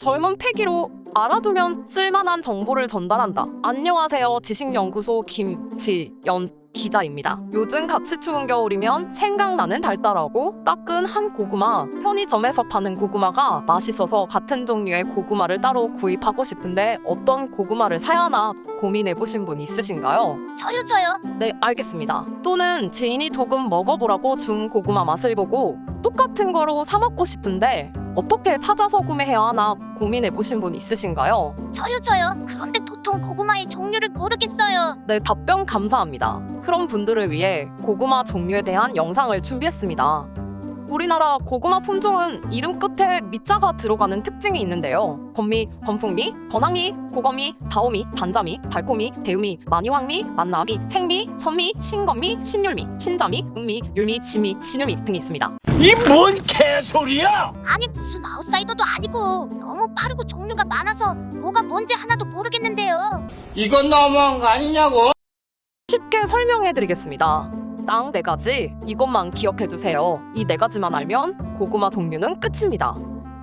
젊은 패기로 알아두면 쓸만한 정보를 전달한다. 안녕하세요. 지식연구소 김지연 기자입니다. 요즘 같이 추운 겨울이면 생각나는 달달하고 따끈한 고구마. 편의점에서 파는 고구마가 맛있어서 같은 종류의 고구마를 따로 구입하고 싶은데 어떤 고구마를 사야 하나 고민해 보신 분 있으신가요? 저요 저요 네, 알겠습니다. 또는 지인이 조금 먹어보라고 준 고구마 맛을 보고 똑같은 거로 사 먹고 싶은데 어떻게 찾아서 구매해야 하나 고민해 보신 분 있으신가요? 저요 저요 그런데 도통 고구마의 종류를 모르겠어요 네, 답변 감사합니다. 그런 분들을 위해 고구마 종류에 대한 영상을 준비했습니다. 우리나라 고구마 품종은 이름 끝에 미자가 들어가는 특징이 있는데요. 건미, 건풍미, 건황미, 고거미, 다오미, 반자미, 달코미, 대우미, 마니황미, 만나미, 생미, 선미, 신건미, 신율미, 신자미, 은미, 율미, 진미, 진율미 등이 있습니다. 이 뭔 개소리야! 아니 무슨 아웃사이더도 아니고 너무 빠르고 종류가 많아서 뭐가 뭔지 하나도 모르겠는데요 이건 너무한 거 아니냐고? 쉽게 설명해 드리겠습니다. 땅 네 가지 이것만 기억해 주세요. 이 네 가지만 알면 고구마 종류는 끝입니다.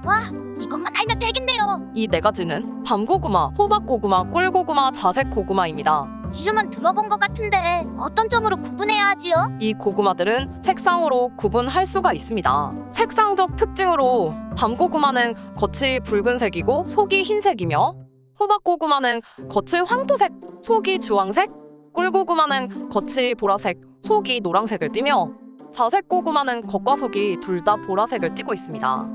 와 이것만 알면 되겠네요 이 네 가지는 밤고구마, 호박고구마, 꿀고구마, 자색고구마입니다. 이름은 들어본 것 같은데 어떤 점으로 구분해야 하지요? 이 고구마들은 색상으로 구분할 수가 있습니다. 색상적 특징으로 밤고구마는 겉이 붉은색이고 속이 흰색이며 호박고구마는 겉이 황토색, 속이 주황색, 꿀고구마는 겉이 보라색, 속이 노란색을 띠며 자색 고구마는 겉과 속이 둘 다 보라색을 띠고 있습니다.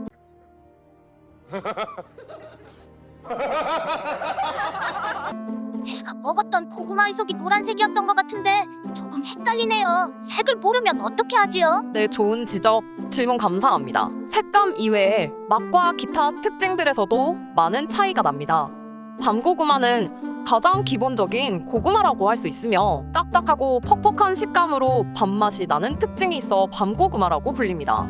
제가 먹었던 고구마의 속이 노란색이었던 것 같은데 조금 헷갈리네요 색을 모르면 어떻게 하지요? 네, 좋은 지적, 질문 감사합니다. 색감 이외에 맛과 기타 특징들에서도 많은 차이가 납니다. 밤고구마는 가장 기본적인 고구마라고 할 수 있으며 딱딱하고 퍽퍽한 식감으로 밥맛이 나는 특징이 있어 밤고구마라고 불립니다.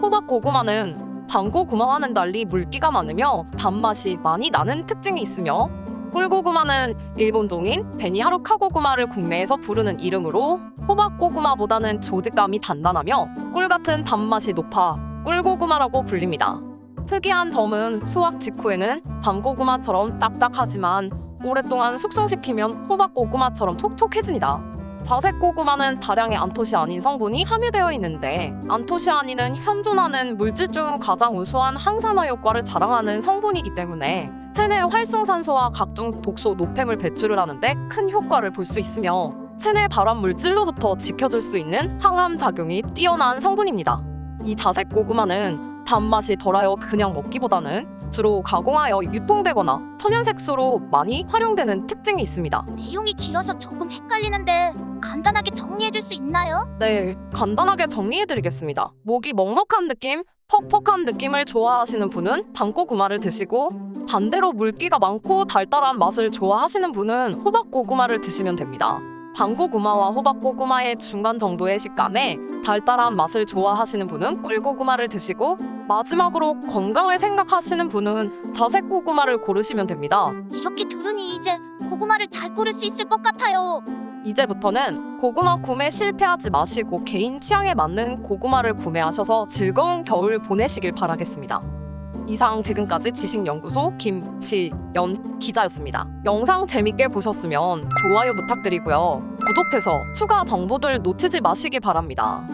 호박고구마는 밤고구마와는 달리 물기가 많으며 단맛이 많이 나는 특징이 있으며 꿀고구마는 일본 동인 베니하루카 고구마를 국내에서 부르는 이름으로 호박고구마보다는 조직감이 단단하며 꿀 같은 단맛이 높아 꿀고구마라고 불립니다. 특이한 점은 수확 직후에는 밤고구마처럼 딱딱하지만 오랫동안 숙성시키면 호박 고구마처럼 촉촉해집니다. 자색 고구마는 다량의 안토시아닌 성분이 함유되어 있는데 안토시아닌은 현존하는 물질 중 가장 우수한 항산화 효과를 자랑하는 성분이기 때문에 체내 활성산소와 각종 독소 노폐물 배출을 하는데 큰 효과를 볼 수 있으며 체내 발암 물질로부터 지켜줄 수 있는 항암 작용이 뛰어난 성분입니다. 이 자색 고구마는 단맛이 덜하여 그냥 먹기보다는 주로 가공하여 유통되거나 천연색소로 많이 활용되는 특징이 있습니다. 내용이 길어서 조금 헷갈리는데 간단하게 정리해줄 수 있나요? 네, 간단하게 정리해드리겠습니다. 목이 먹먹한 느낌, 퍽퍽한 느낌을 좋아하시는 분은 밤고구마를 드시고 반대로 물기가 많고 달달한 맛을 좋아하시는 분은 호박고구마를 드시면 됩니다. 밤고구마와 호박고구마의 중간 정도의 식감에 달달한 맛을 좋아하시는 분은 꿀고구마를 드시고 마지막으로 건강을 생각하시는 분은 자색 고구마를 고르시면 됩니다. 이렇게 들으니 이제 고구마를 잘 고를 수 있을 것 같아요 이제부터는 고구마 구매 실패하지 마시고 개인 취향에 맞는 고구마를 구매하셔서 즐거운 겨울 보내시길 바라겠습니다. 이상 지금까지 지식연구소 김치연 기자였습니다. 영상 재밌게 보셨으면 좋아요 부탁드리고요. 구독해서 추가 정보들 놓치지 마시기 바랍니다.